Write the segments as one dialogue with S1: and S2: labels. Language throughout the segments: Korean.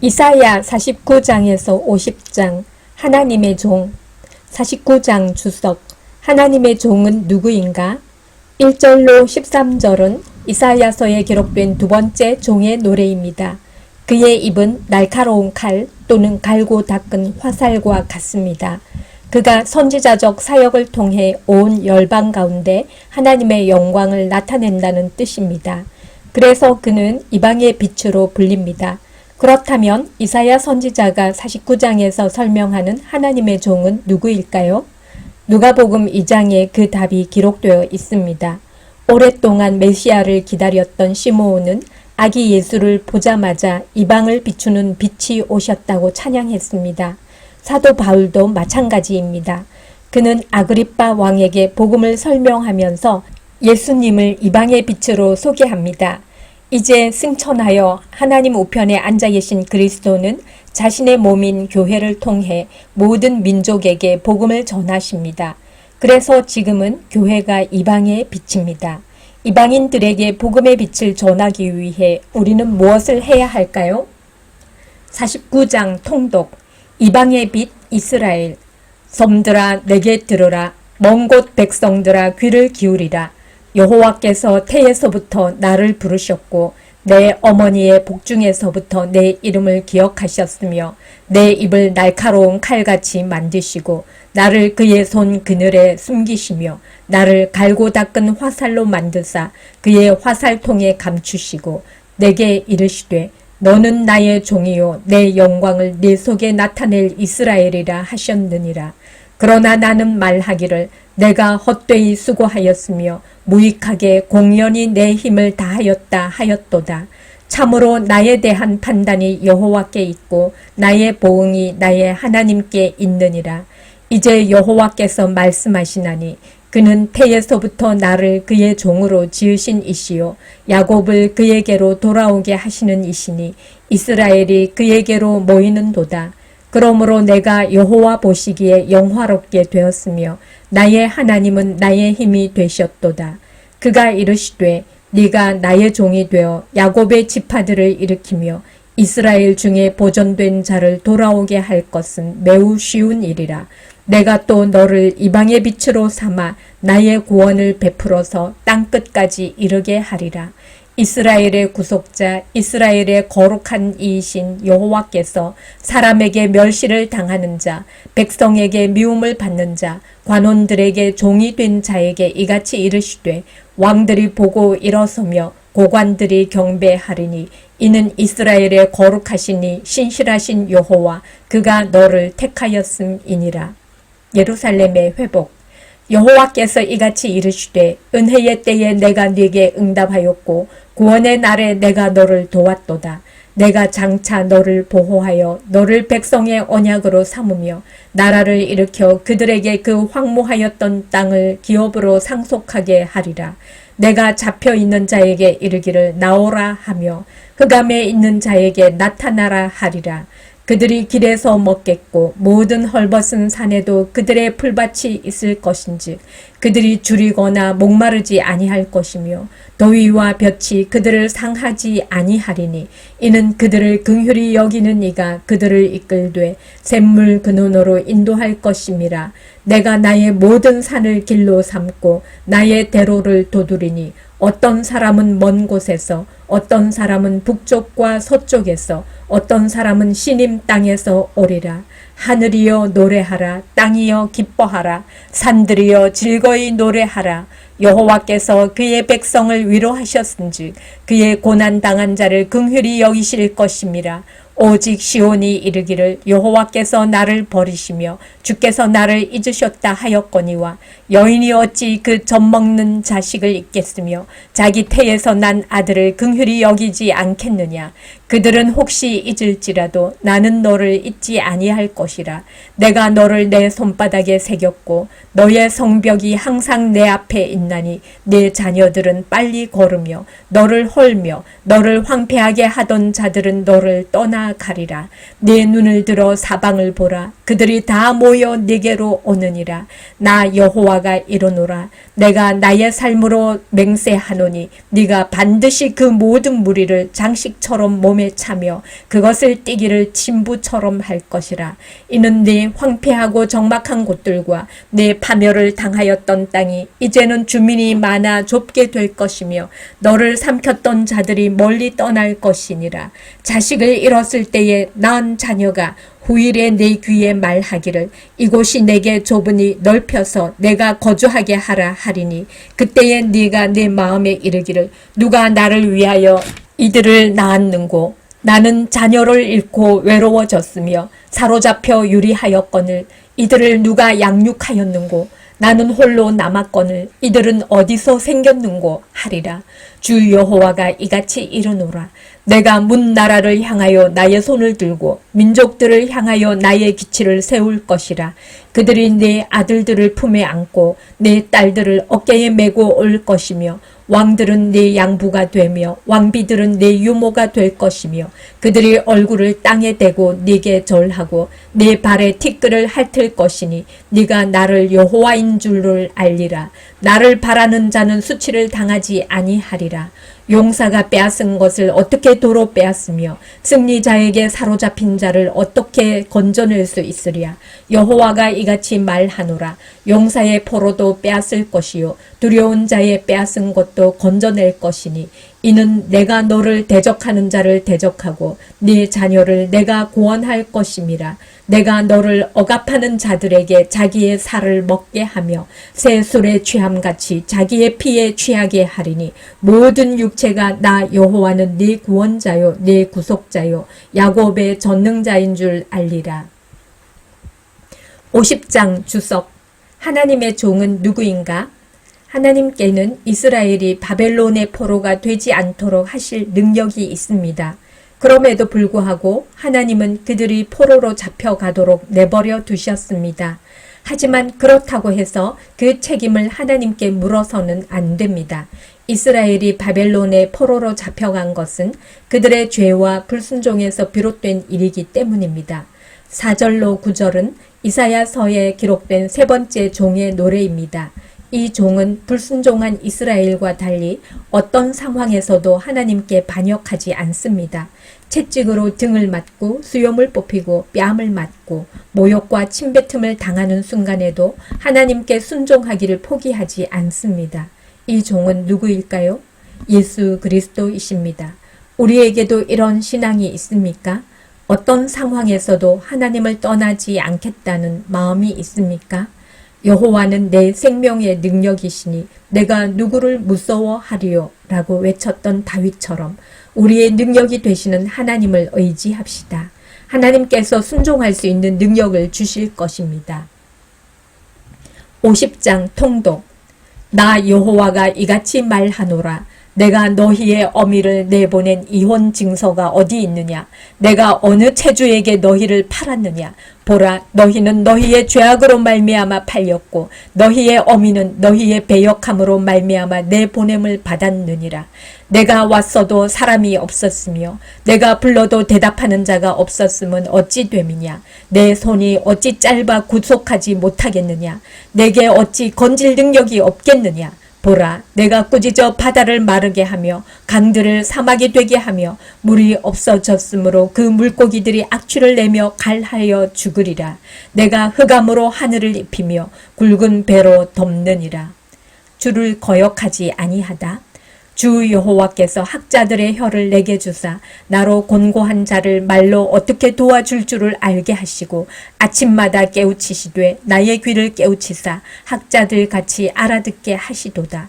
S1: 이사야 49장에서 50장 하나님의 종 49장 주석 하나님의 종은 누구인가? 1절로 13절은 이사야서에 기록된 두 번째 종의 노래입니다. 그의 입은 날카로운 칼 또는 갈고 닦은 화살과 같습니다. 그가 선지자적 사역을 통해 온 열방 가운데 하나님의 영광을 나타낸다는 뜻입니다. 그래서 그는 이방의 빛으로 불립니다. 그렇다면 이사야 선지자가 49장에서 설명하는 하나님의 종은 누구일까요? 누가복음 2장에 그 답이 기록되어 있습니다. 오랫동안 메시아를 기다렸던 시므온은 아기 예수를 보자마자 이방을 비추는 빛이 오셨다고 찬양했습니다. 사도 바울도 마찬가지입니다. 그는 아그리빠 왕에게 복음을 설명하면서 예수님을 이방의 빛으로 소개합니다. 이제 승천하여 하나님 우편에 앉아 계신 그리스도는 자신의 몸인 교회를 통해 모든 민족에게 복음을 전하십니다. 그래서 지금은 교회가 이방의 빛입니다. 이방인들에게 복음의 빛을 전하기 위해 우리는 무엇을 해야 할까요? 49장 통독 이방의 빛 이스라엘 섬들아 내게 들으라 먼 곳 백성들아 귀를 기울이라 여호와께서 태에서부터 나를 부르셨고 내 어머니의 복중에서부터 내 이름을 기억하셨으며 내 입을 날카로운 칼같이 만드시고 나를 그의 손 그늘에 숨기시며 나를 갈고 닦은 화살로 만드사 그의 화살통에 감추시고 내게 이르시되 너는 나의 종이요 내 영광을 네 속에 나타낼 이스라엘이라 하셨느니라. 그러나 나는 말하기를 내가 헛되이 수고하였으며 무익하게 공연히 내 힘을 다하였다 하였도다. 참으로 나에 대한 판단이 여호와께 있고 나의 보응이 나의 하나님께 있느니라. 이제 여호와께서 말씀하시나니 그는 태에서부터 나를 그의 종으로 지으신 이시요 야곱을 그에게로 돌아오게 하시는 이시니 이스라엘이 그에게로 모이는도다. 그러므로 내가 여호와 보시기에 영화롭게 되었으며 나의 하나님은 나의 힘이 되셨도다. 그가 이르시되 네가 나의 종이 되어 야곱의 지파들을 일으키며 이스라엘 중에 보존된 자를 돌아오게 할 것은 매우 쉬운 일이라. 내가 또 너를 이방의 빛으로 삼아 나의 구원을 베풀어서 땅 끝까지 이르게 하리라. 이스라엘의 구속자, 이스라엘의 거룩한 이이신 여호와께서 사람에게 멸시를 당하는 자, 백성에게 미움을 받는 자, 관원들에게 종이 된 자에게 이같이 이르시되 왕들이 보고 일어서며 고관들이 경배하리니 이는 이스라엘의 거룩하시니 신실하신 여호와 그가 너를 택하였음이니라. 예루살렘의 회복 여호와께서 이같이 이르시되 은혜의 때에 내가 네게 응답하였고 구원의 날에 내가 너를 도왔도다. 내가 장차 너를 보호하여 너를 백성의 언약으로 삼으며 나라를 일으켜 그들에게 그 황무하였던 땅을 기업으로 상속하게 하리라. 내가 잡혀 있는 자에게 이르기를 나오라 하며 흑암에 있는 자에게 나타나라 하리라. 그들이 길에서 먹겠고 모든 헐벗은 산에도 그들의 풀밭이 있을 것인즉 그들이 줄이거나 목마르지 아니할 것이며 더위와 볕이 그들을 상하지 아니하리니 이는 그들을 긍휼히 여기는 이가 그들을 이끌되 샘물 근원으로 인도할 것임이라 내가 나의 모든 산을 길로 삼고 나의 대로를 도두리니 어떤 사람은 먼 곳에서 어떤 사람은 북쪽과 서쪽에서 어떤 사람은 신임 땅에서 오리라. 하늘이여 노래하라. 땅이여 기뻐하라. 산들이여 즐거이 노래하라. 여호와께서 그의 백성을 위로하셨은즉 그의 고난 당한 자를 긍휼히 여기실 것임이라. 오직 시온이 이르기를 여호와께서 나를 버리시며 주께서 나를 잊으셨다 하였거니와 여인이 어찌 그 젖먹는 자식을 잊겠으며 자기 태에서 난 아들을 긍휼히 여기지 않겠느냐? 그들은 혹시 잊을지라도 나는 너를 잊지 아니할 것이라. 내가 너를 내 손바닥에 새겼고 너의 성벽이 항상 내 앞에 있나니 내 자녀들은 빨리 걸으며 너를 헐며 너를 황폐하게 하던 자들은 너를 떠나 가리라. 내 눈을 들어 사방을 보라. 그들이 다 모여 네게로 오느니라. 나 여호와가 이르노라. 내가 나의 삶으로 맹세하노니 네가 반드시 그 모든 무리를 장식처럼 몸에 차며 그것을 띠기를 진부처럼 할 것이라. 이는 네 황폐하고 적막한 곳들과 네 파멸을 당하였던 땅이 이제는 주민이 많아 좁게 될 것이며 너를 삼켰던 자들이 멀리 떠날 것이니라. 자식을 잃 었을 때에 낳은 자녀가 후일에 내 귀에 말하기를 이곳이 내게 좁으니 넓혀서 내가 거주하게 하라 하리니 그때에 네가 내 마음에 이르기를 누가 나를 위하여 이들을 낳았는고? 나는 자녀를 잃고 외로워졌으며 사로잡혀 유리하였거늘 이들을 누가 양육하였는고 나는 홀로 남았거늘 이들은 어디서 생겼는고 하리라. 주 여호와가 이같이 이르노라. 내가 문 나라를 향하여 나의 손을 들고 민족들을 향하여 나의 기치를 세울 것이라. 그들이 내 아들들을 품에 안고 내 딸들을 어깨에 메고 올 것이며 왕들은 내 양부가 되며 왕비들은 내 유모가 될 것이며 그들이 얼굴을 땅에 대고 네게 절하고 내 발에 티끌을 핥을 것이니 네가 나를 여호와인 줄을 알리라. 나를 바라는 자는 수치를 당하지 아니하리라 용사가 빼앗은 것을 어떻게 도로 빼앗으며 승리자에게 사로잡힌 자를 어떻게 건져낼 수 있으랴? 여호와가 이같이 말하노라. 용사의 포로도 빼앗을 것이요 두려운 자의 빼앗은 것도 건져낼 것이니 이는 내가 너를 대적하는 자를 대적하고 네 자녀를 내가 구원할 것임이라. 내가 너를 억압하는 자들에게 자기의 살을 먹게 하며 새 술에 취함같이 자기의 피에 취하게 하리니 모든 육체가 나 여호와는 네 구원자요 네 구속자요 야곱의 전능자인 줄 알리라. 50장 주석. 하나님의 종은 누구인가? 하나님께는 이스라엘이 바벨론의 포로가 되지 않도록 하실 능력이 있습니다. 그럼에도 불구하고 하나님은 그들이 포로로 잡혀가도록 내버려 두셨습니다. 하지만 그렇다고 해서 그 책임을 하나님께 물어서는 안 됩니다. 이스라엘이 바벨론의 포로로 잡혀간 것은 그들의 죄와 불순종에서 비롯된 일이기 때문입니다. 4절로 9절은 이사야서에 기록된 세 번째 종의 노래입니다. 이 종은 불순종한 이스라엘과 달리 어떤 상황에서도 하나님께 반역하지 않습니다. 채찍으로 등을 맞고 수염을 뽑히고 뺨을 맞고 모욕과 침뱉음을 당하는 순간에도 하나님께 순종하기를 포기하지 않습니다. 이 종은 누구일까요? 예수 그리스도이십니다. 우리에게도 이런 신앙이 있습니까? 어떤 상황에서도 하나님을 떠나지 않겠다는 마음이 있습니까? 여호와는 내 생명의 능력이시니 내가 누구를 무서워하리요 라고 외쳤던 다윗처럼 우리의 능력이 되시는 하나님을 의지합시다. 하나님께서 순종할 수 있는 능력을 주실 것입니다. 50장 통독 나 여호와가 이같이 말하노라 내가 너희의 어미를 내보낸 이혼 증서가 어디 있느냐? 내가 어느 체주에게 너희를 팔았느냐? 보라, 너희는 너희의 죄악으로 말미암아 팔렸고 너희의 어미는 너희의 배역함으로 말미암아 내 보냄을 받았느니라. 내가 왔어도 사람이 없었으며 내가 불러도 대답하는 자가 없었음은 어찌 됨이냐? 내 손이 어찌 짧아 구속하지 못하겠느냐? 내게 어찌 건질 능력이 없겠느냐? 보라, 내가 꾸짖어 바다를 마르게 하며 강들을 사막이 되게 하며 물이 없어졌으므로 그 물고기들이 악취를 내며 갈하여 죽으리라. 내가 흑암으로 하늘을 입히며 굵은 배로 덮느니라. 주를 거역하지 아니하다. 주 여호와께서 학자들의 혀를 내게 주사 나로 곤고한 자를 말로 어떻게 도와줄 줄을 알게 하시고 아침마다 깨우치시되 나의 귀를 깨우치사 학자들 같이 알아듣게 하시도다.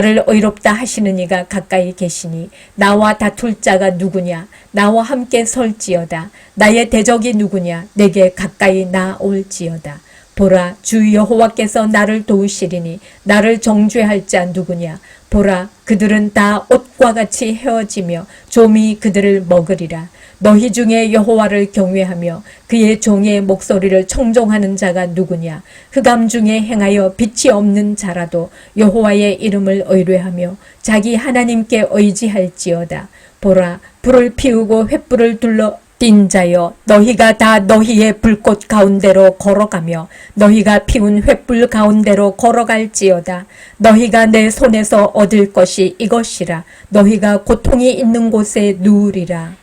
S1: 를 의롭다 하시는 이가 가까이 계시니 나와 다툴 자가 누구냐? 나와 함께 설지어다. 나의 대적이 누구냐? 내게 가까이 나올지어다. 보라 주 여호와께서 나를 도우시리니 나를 정죄할 자 누구냐 보라 그들은 다 옷과 같이 헤어지며 좀이 그들을 먹으리라. 너희 중에 여호와를 경외하며 그의 종의 목소리를 청종하는 자가 누구냐? 흑암 중에 행하여 빛이 없는 자라도 여호와의 이름을 의뢰하며 자기 하나님께 의지할지어다. 보라 불을 피우고 횃불을 둘러 띈 자여 너희가 다 너희의 불꽃 가운데로 걸어가며 너희가 피운 횃불 가운데로 걸어갈지어다. 너희가 내 손에서 얻을 것이 이것이라. 너희가 고통이 있는 곳에 누우리라